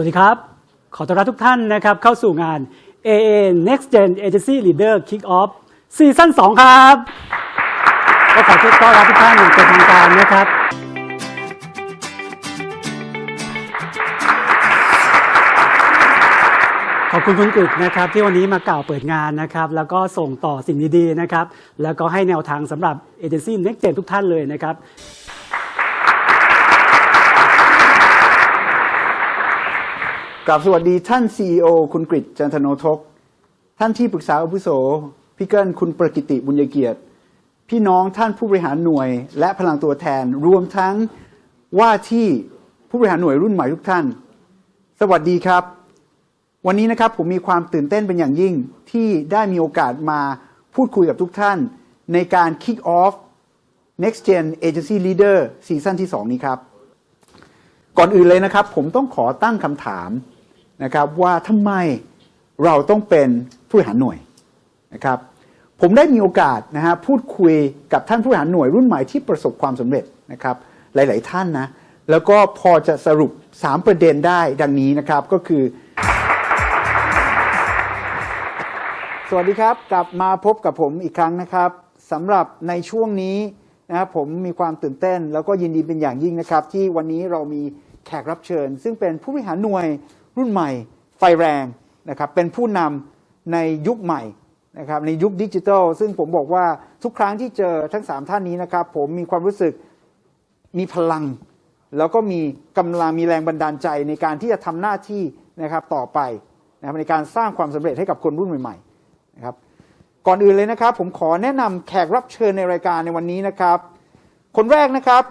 วัสดีครับ ขอต้อนรับทุกท่านนะครับเข้าสู่งาน AA Next Gen Agency Leader Kick Off ซีซั่น2ครับก็ขอต้อนรับทุกท่านอย่างเป็นทางการนะครับ ขอบคุณคุณกึกนะครับ ที่วันนี้มากล่าวเปิดงานนะครับ แล้วก็ส่งต่อสิ่งดีๆนะครับ แล้วก็ให้แนวทางสำหรับเอเจนซี่ Next Gen ทุกท่านเลยนะครับ กราบสวัสดีท่าน CEO คุณกริจันทโนทก ท่านที่ปรึกษาอาวุโสพี่เกิลคุณประกิติบุญยเกียรติ พี่น้องท่านผู้บริหารหน่วย และพลังตัวแทนรวมทั้งว่าที่ผู้บริหารหน่วยรุ่นใหม่ทุกท่าน สวัสดีครับ วันนี้นะครับผมมีความตื่นเต้นเป็นอย่างยิ่งที่ได้มีโอกาสมาพูดคุยกับทุกท่าน ในการ Kick Off Next Gen Agency Leader ซีซั่นที่ 2 นี้ครับ ก่อนอื่นเลยนะครับ ผมต้องขอตั้งคำถาม นะครับว่าทำไมเราต้องเป็นผู้บริหารหน่วยนะครับผมได้มีโอกาสนะฮะพูดคุยกับท่านผู้บริหารหน่วยรุ่นใหม่ที่ประสบความสำเร็จนะครับหลาย ๆ ท่านนะแล้วก็พอจะสรุป 3 ประเด็นได้ดังนี้นะครับก็คือ สวัสดีครับ กลับมาพบกับผมอีกครั้งนะครับสำหรับในช่วงนี้นะครับผมมีความตื่นเต้น แล้วก็ยินดีเป็นอย่างยิ่งนะครับ ที่วันนี้เรามีแขกรับเชิญ ซึ่งเป็นผู้บริหารหน่วย รุ่นใหม่ไฟแรงนะครับเป็นผู้นำในยุคใหม่นะครับในยุคดิจิทัลซึ่งผมบอกว่าทุกครั้งที่เจอทั้ง 3 ท่านนี้นะครับ ผมมีความรู้สึกมีพลัง แล้วก็มีกำลังมีแรงบันดาลใจในการที่จะทำหน้าที่นะครับต่อไปนะครับในการสร้างความสำเร็จให้กับคนรุ่นใหม่ๆนะครับก่อนอื่นเลยนะครับ ผมขอแนะนำแขกรับเชิญในรายการในวันนี้นะครับ คนแรกนะครับ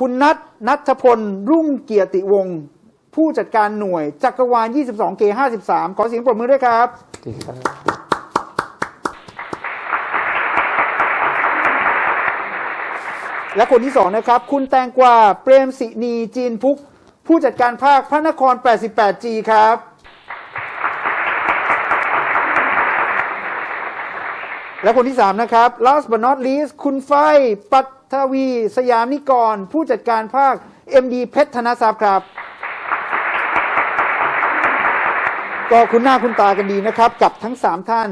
คุณนัทนัทพลรุ่งเกียรติวงศ์ ผู้จัดการหน่วยจักรวาล 22K 53 ขอเสียงปรบมือด้วยครับและคนที่สองนะครับ คุณแตงกวาเปรมศินีจีนพุก ผู้จัดการภาคพระนคร 88G ครับ และคนที่ 3 นะครับ last but not least คุณไฟปัทวี สยามนิกร ผู้จัดการภาค MD เพชรธนทรัพย์ครับ ก็คุณหน้าคุณตากันดีนะครับ กับทั้ง 3 ท่าน